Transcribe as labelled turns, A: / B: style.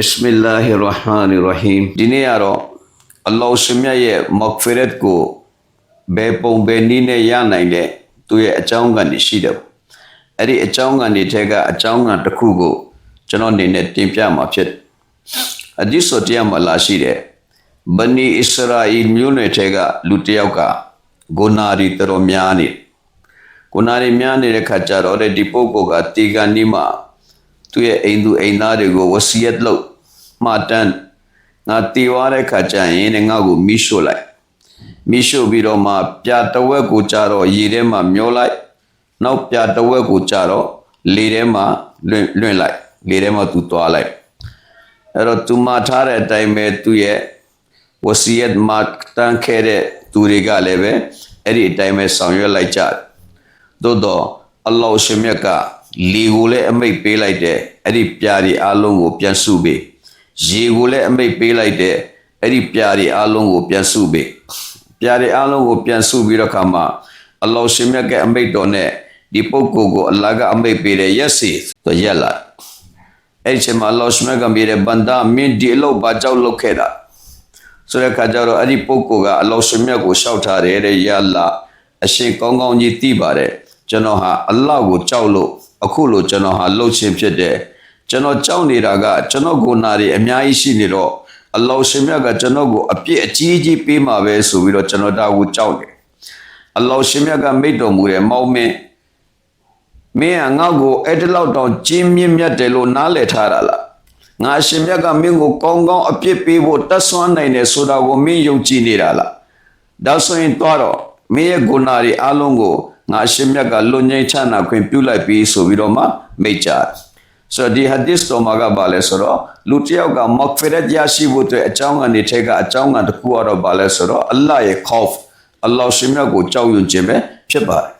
A: Bismillahir Rahmanir Rahim ဒီနေ့ကတော့အလ္လာဟ်ရှင်မြတ်ရဲ့မဂ်ဖီရတ်ကိုဘယ်ပုံဘယ်နည်းနဲ့ရနိုင်တဲ့သူရဲ့အကြောင်းကနေရှိတယ်ပေါ့အဲ့ဒီအကြောင်းကနေထဲကအကြောင်းကတစ်ခုကိုကျွန်တော်အနေနဲ့တင်ပြမှာဖြစ်တယ်အဒီဆိုတရားမှာလာရှိတယ်ဘနီအစ္စရာအီမျိုးနွယ်ထဲကလူတစ်ယောက်ကဂုနာရီတော်တော်များနေဂုနာရီများနေတဲ့ခါကျတော့တဲ့ဒီပုဂ္ဂိုလ်ကတေဂန်နီမှာသူ့ရဲ့အိမ်သူအိမ်သားတွေကိုဝစီယတ်လုပ် မှတ်တမ်းငါတေဝါတဲ့ခါကျရင်တဲ့ငါ့ကိုမိရှို့လိုက်မိရှို့ပြီးတော့မှပြတဝက်ကိုကြတော့ရေထဲမှာမျောလိုက်နောက်ပြတဝက်ကိုကြတော့လေထဲမှာလွင့်လွင့်လိုက်လေထဲမှာသူသွားလိုက်အဲ့တော့သူမှထားတဲ့အတိုင်းပဲသူရဲ့ဝစီယတ်မှတန်းခဲ့တဲ့သူတွေကလည်းပဲအဲ့ဒီအတိုင်းပဲဆောင်ရွက်လိုက်ကြတယ်သို့တော့အလ္လာဟ်ရှင်မြတ်ကလေကိုလည်းအမိတ်ပေးလိုက်တဲ့အဲ့ဒီပြားဒီအလုံးကိုပြန်စုပေး ရေကိုလည်းအမိတ်ပေးလိုက်တဲ့အဲ့ဒီပြားဒီအလုံးကိုပြန်စုပေးပြားဒီအလုံးကိုပြန်စုပြီးတော့ခါမှာအလ္လာဟ်ရှင်မြတ်ကအမိတ်တော်နဲ့ဒီပုဂ္ဂိုလ်ကိုအလ္လာဟ်ကအမိတ်ပေးတဲ့ရက်စီတော့ရက်လာအဲ့ဒီချိန်မှာအလ္လာဟ်ရှင်မြတ်ကမြေတဲ့ဘန္တာမင်းဒီအလုပ်ဘာကြောက်လုပ်ခဲ့တာဆိုတဲ့ခါကျတော့အဲ့ဒီပုဂ္ဂိုလ်ကအလောရှင်မြတ်ကိုရှောက်ထားတယ်တဲ့ယာလာအရှင်ကောင်းကောင်းကြီးသိပါတယ်ကျွန်တော်ဟာအလ္လာဟ်ကိုကြောက်လို့အခုလို့ကျွန်တော်ဟာလှုပ်ခြင်းဖြစ်တယ် ကျွန်တော်ကြောက်နေတာကကျွန်တော်ကိုယ်နာတွေအများကြီးရှိနေတော့အလောရှင်မြတ်ကကျွန်တော်ကိုအပြစ်အကြီးကြီးပေးမှာပဲဆိုပြီးတော့ကျွန်တော်ဒါကိုကြောက်တယ်အလောရှင်မြတ်ကမိတ်တော်မူတယ်မောင်းမင်းမင်းကငါ့ကိုအဲ့ဒီလောက်တောင်ကျင်းမြင့်မြတ်တယ်လို့နားလည်ထားတာလားငါအရှင်မြတ်ကမင်းကိုကောင်းကောင်းအပြစ်ပေးဖို့တတ်ဆွမ်းနိုင်တယ်ဆိုတာကိုမင်းယုံကြည်နေတာလားဒါဆိုရင်တော့တော့မင်းရဲ့ဂုဏတွေအလုံးကိုငါအရှင်မြတ်ကလွန်ငင်းချနာခွင့်ပြုလိုက်ပြီးဆိုပြီးတော့မှမိတ်ကြတယ် ဆိုတော့ဒီဟာဒစ်တော်မှာကဘာလဲဆိုတော့လူတစ်ယောက်ကမဂ်ဖီရတ်ရရှိဖို့အတွက်အကြောင်းကနေထဲကအကြောင်းကတစ်ခုကတော့ဘာလဲဆိုတော့အလ္လာဟ်ရဲ့ခေါဖ်အလ္လာဟ်ရှင်မြတ်ကိုကြောက်ရွံ့ခြင်းပဲဖြစ်ပါတယ်